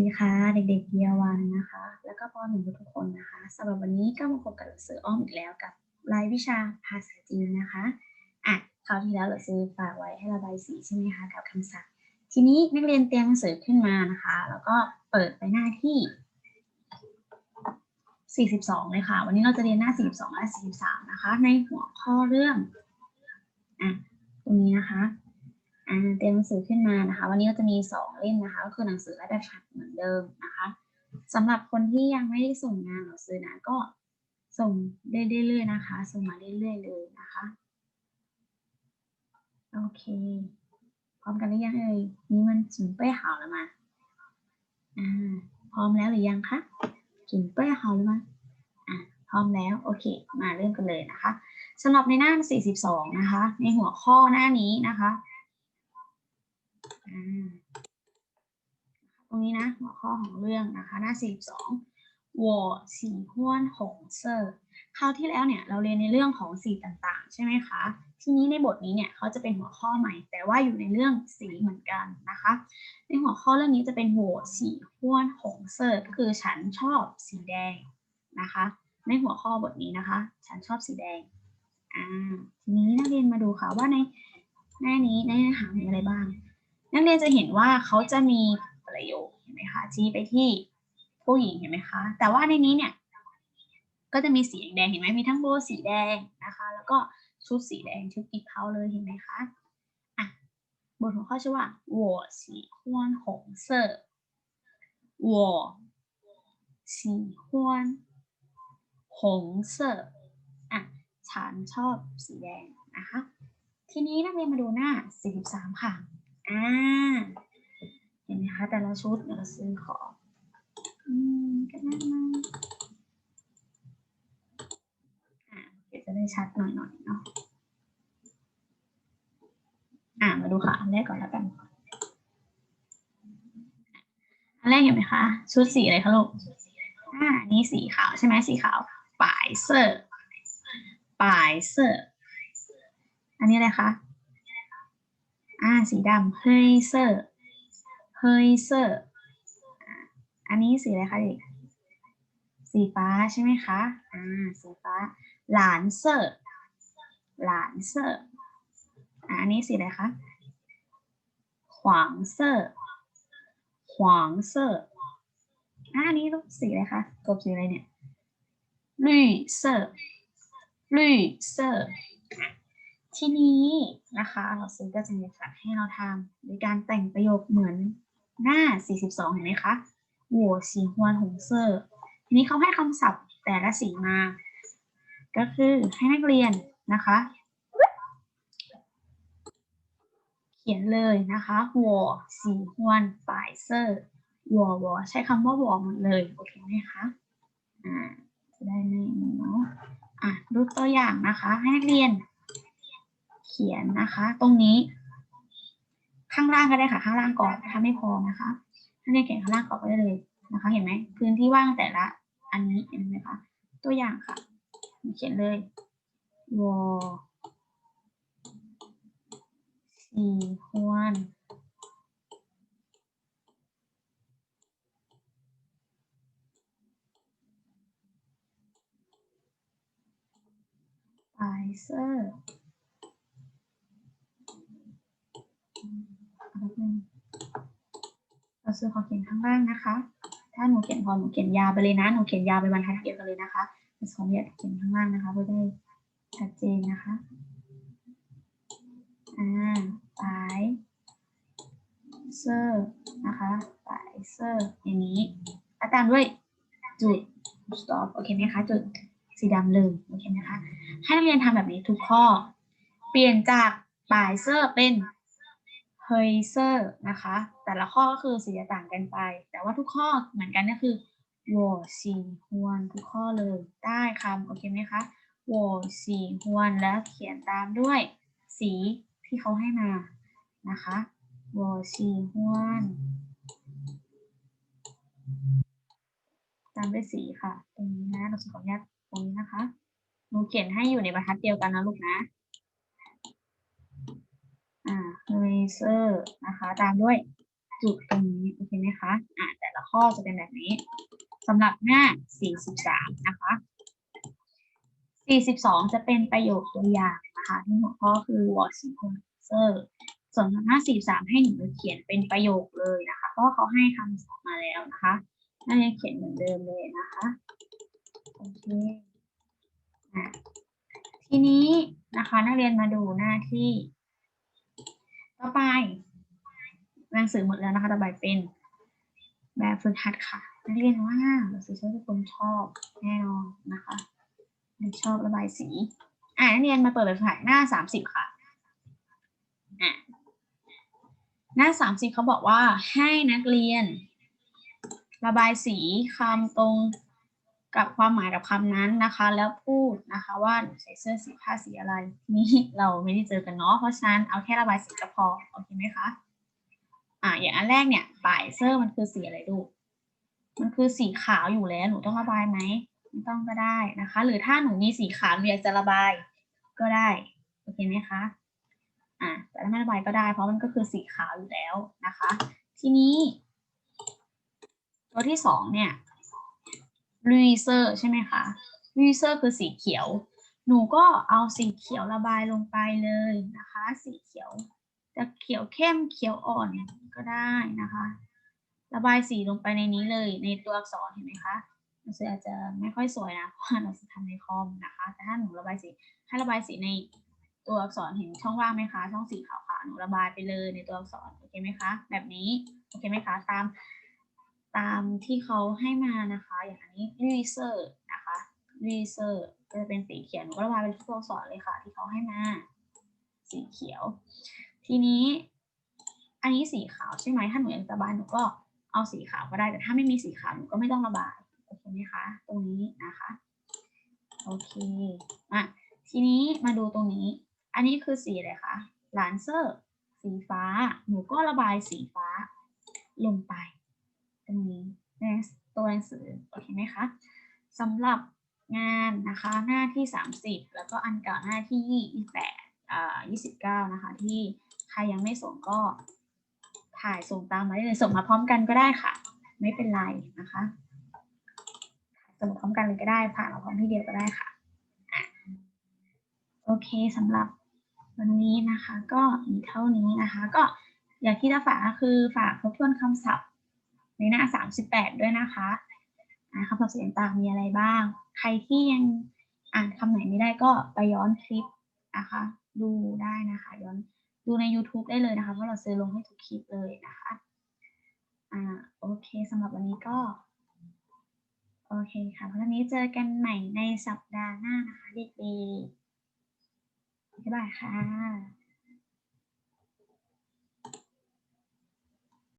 ดีค่ะเด็กๆเยียวันนะคะ แล้วก็ปหนึ่งทุกคนนะคะสำหรับวันนี้ก็มาพบกับหนังสืออ้อมอีกแล้วกับรายวิชาภาษาจีนนะคะอะคราวที่แล้วเราซื้อฝากไว้ให้ระบายสีใช่ไหมคะกับคำศัพท์ทีนี้นักเรียนเตรียมหนังสือขึ้นมานะคะ แล้วก็เปิดไปหน้าที่ 42 เลยค่ะ วันนี้เราจะเรียนหน้า 42 และ 43 นะคะ ในหัวข้อเรื่องอะตรงนี้นะคะ เตรียมหนังสือขึ้นมานะคะ วันนี้เราจะมีสองเล่มนะคะ ก็คือหนังสือและดับฉัดเหมือนเดิมนะคะสำหรับคนที่ยังไม่ได้ส่งงานหนังสือนะก็ส่งเรื่อยๆนะคะ ส่งมาเรื่อยๆเลยนะคะโอเค พร้อมกันหรือยังเอ่ยนี่มันถึงเป้ยหาวแล้วมาอ่าพร้อมแล้วหรือยังคะถึงเป้ยหาวแล้วมาอ่าพร้อมแล้วโอเค มาเริ่มกันเลยนะคะสำหรับในหน้า 42 นะคะ ในหัวข้อหน้านี้นะคะ ตรงนี้นะหัวข้อของเรื่องนะคะ หน้า 42วอสีห้วนหงเซอร์คราวที่แล้วเนี่ยเราเรียนในเรื่องของสีต่างๆ ใช่ไหมคะ ทีนี้ในบทนี้เนี่ยเขาจะเป็นหัวข้อใหม่ แต่ว่าอยู่ในเรื่องสีเหมือนกันนะคะ ในหัวข้อเรื่องนี้จะเป็นหัวสีห้วนหงเซอร์ก็คือฉันชอบสีแดงนะคะ ในหัวข้อบทนี้นะคะ ฉันชอบสีแดงอ่าทีนี้นักเรียนมาดูค่ะว่าในหน้านี้ในเนื้หามีอะไรบ้าง นักเรียนจะเห็นว่าเขาจะมีประโยคเห็นไหมคะชี้ไปที่ผู้หญิงเห็นไหมคะ แต่ว่าในนี้เนี่ย ก็จะมีสีแดงเห็นไหมมีทั้งโบสีแดงนะคะ แล้วก็ชุดสีแดงชุดกิ๊กเขาเลยเห็นไหมคะอ่ะบทหัวข้อชื่อว่า我喜欢红色我喜欢红色อ่ะฉันชอบสีแดงนะคะ ทีนี้นักเรียนมาดูหน้า 43 ค่ะ อ่า เห็นไหมคะ แต่ละชุดเราซื้อของอืมกันนะมาอ่าเดี๋ยวจะได้ชัดหน่อยหน่อยเนาะ อ่ามาดูค่ะ อันแรกก่อนแล้วกัน อันแรกเห็นไหมคะ ชุดสีอะไรคะลูก อ่า นี่สีขาวใช่ไหมสีขาวปายเสื้อปายเสื้ออันนี้อะไรคะ อ่า สีดำเฮยเซอร์เฮยเซอร์อ่าอันนี้สีอะไรคะเด็ก สีฟ้าใช่ไหมคะ อ่า สีฟ้า หลานเซอร์ หลานเซอร์อ่าอันนี้สีอะไรคะ ขวางเซอร์ ขวางเซอร์อ่าอันนี้ลูกสีอะไรคะกบสีอะไรเนี่ย绿色绿色อ่ะ ที่นี้นะคะเราซื้อก็จะมีสารให้เราทำโดยการแต่งประโยคเหมือนหน้า 42 เห็นไหมคะหัวสีฮวนหงเซอร์ทีนี้เขาให้คำศัพท์แต่ละสีมา ก็คือให้นักเรียนนะคะ เขียนเลยนะคะหัวสีฮวนปลายเซอร์หัววอใช้คำว่าวอหมดเลย โอเคไหมคะอ่าจะได้ไหม่เนาะอะดูตัวอย่างนะคะ ให้นักเรียน ขียนนะคะ ตรงนี้ ข้างล่างก็ได้ค่ะ ข้างล่างก่อนถ้าไม่พอนะคะถ้าเรียนเขียนข้างล่างก่อนก็ได้เลยนะคะ เห็นไหมพื้นที่ว่างแต่ละอันนี้เห็นไหมคะตัวอย่างค่ะ เขียนเลยวอสีฮวน白色เซอา แป๊บนึงเราซื้อขอเขียนข้างล่างนะคะ ถ้าหนูเขียนพอหนูเขียนยาวไปเลยนะ หนูเขียนยาวไปบรรทัดเดียวกันเลยนะคะแต่ขออยากเขียนข้างล่างนะคะเพื่อได้ชัดเจนนะคะ อ่าปลายเซอร์นะคะปลายเซอร์อย่างนี้แล้วตามด้วยจุด stop โอเคไหมคะ จุดสีดำเลยโอเคไหมคะ ให้นักเรียนทำแบบนี้ทุกข้อ เปลี่ยนจากปลายเซอร์เป็น เฮยเซอร์นะคะ แต่ละข้อก็คือเสียต่างกันไป แต่ว่าทุกข้อเหมือนกันก็คือวัวสีฮวนทุกข้อเลยได้คำโอเคไหมคะวัวสีฮวนแล้วเขียนตามด้วยสีที่เขาให้มานะคะวัวสีฮวนตามด้วยสีค่ะ ตรงนี้นะเราจะขออนุญาตตรงนี้นะคะหนูเขียนให้อยู่ในบรรทัดเดียวกันนะลูกนะ เซอร์นะคะ ตามด้วยจุดตรงนี้ โอเคไหมคะ อ่าแต่ละข้อจะเป็นแบบนี้สำหรับหน้า 43 นะคะ 42 จะเป็นประโยคตัวอย่างนะคะที่หัวข้อคือ what synchronizers ส่วนหน้า 43 ให้หนูเขียนเป็นประโยคเลยนะคะ เพราะเขาให้คำศัพท์มาแล้วนะคะน่าจะเขียนเหมือนเดิมเลยนะคะ โอเคอะทีนี้นะคะนักเรียนมาดูหน้าที่ ต่อไป หนังสือหมดแล้วนะคะ ต่อไปเป็น แบบฝึกหัดค่ะนักเรียนว่าเราสื่อช่วยทุกคนชอบแน่นอนนะคะชอบระบายสี อ่านักเรียนมาเปิดแบบฝึกหัดหน้าสามสิบค่ะอะหน้าสามสิบเขาบอกว่าให้นักเรียน ระบายสีคำตรง กับความหมายกับคำนั้นนะคะ แล้วพูดนะคะว่าใส่เสื้อสีผ้าสีอะไร นี่เราไม่ได้เจอกันเนาะเพราะฉะนั้นเอาแค่ระบายสีก็พอโอเคไหมคะอ่าอย่างอันแรกเนี่ยปลายเสื้อมันคือสีอะไรดูมันคือสีขาวอยู่แล้วหนูต้องระบายไหมไม่ต้องก็ได้นะคะ หรือถ้าหนูมีสีขาวอยากจะระบายก็ได้โอเคไหมคะอ่าแต่ถ้าไม่ระบายก็ได้ เพราะมันก็คือสีขาวอยู่แล้วนะคะ ทีนี้ ตัวที่สองเนี่ย รีเซอร์ใช่ไหมคะรีเซอร์คือสีเขียว หนูก็เอาสีเขียวระบายลงไปเลยนะคะ สีเขียวจะเขียวเข้มเขียวอ่อนก็ได้นะคะ ระบายสีลงไปในนี้เลยในตัวอักษรเห็นไหมคะหนังสืออาจจะไม่ค่อยสวยนะเพราะว่าเราจะทำในคอมนะคะ แต่ถ้าหนูระบายสีให้ระบายสีในตัวอักษรเห็นช่องว่างไหมคะ ช่องสีขาวๆหนูระบายไปเลยในตัวอักษรโอเคไหมคะ แบบนี้โอเคไหมคะ ตาม ตามที่เขาให้มานะคะ อย่างอันนี้ reser นะคะ reser ก็จะเป็นสีเขียวหนูก็ระบายเป็นตัวอักษรเลยค่ะ ที่เขาให้มา สีเขียว ทีนี้อันนี้สีขาวใช่ไหมถ้าหนูอยากระบายหนูก็เอาสีขาวก็ได้ แต่ถ้าไม่มีสีขาวหนูก็ไม่ต้องระบายโอเคไหมคะ ตรงนี้นะคะ โอเคอะทีนี้มาดูตรงนี้ อันนี้คือสีอะไรคะลานเซอร์ สีฟ้า หนูก็ระบายสีฟ้าลงไป รงนี้ในตัวหนังสือโอเคไหมคะสำหรับงานนะคะหน้าที่ 30 แล้วก็อันเก่าหน้าที่28อ่า29 นะคะ ที่ใครยังไม่ส่งก็ถ่ายส่งตามมาได้เลยส่งมาพร้อมกันก็ได้ค่ะ ไม่เป็นไรนะคะส่งพร้อมกันเลยก็ได้ผ่านมาพร้อมที่เดียวก็ได้ค่ะโอเคสำหรับวันนี้นะคะ ก็มีเท่านี้นะคะ ก็อยางที่จะฝากคือฝากทบทวนคำศัพท์ ในหน้า 38 ด้วยนะคะอ่าคำศัพท์เสียงต่างมีอะไรบ้าง ใครที่ยังอ่านคำไหนไม่ได้ก็ไปย้อนคลิปนะคะดูได้นะคะย้อนดูใน YouTube ได้เลยนะคะเพราะเราซื้อลงให้ทุกคลิปเลยนะคะอ่าโอเคสำหรับวันนี้ก็โอเคค่ะเพราะวันนี้เจอกันใหม่ในสัปดาห์หน้านะคะเด็กๆบ๊ายบายค่ะ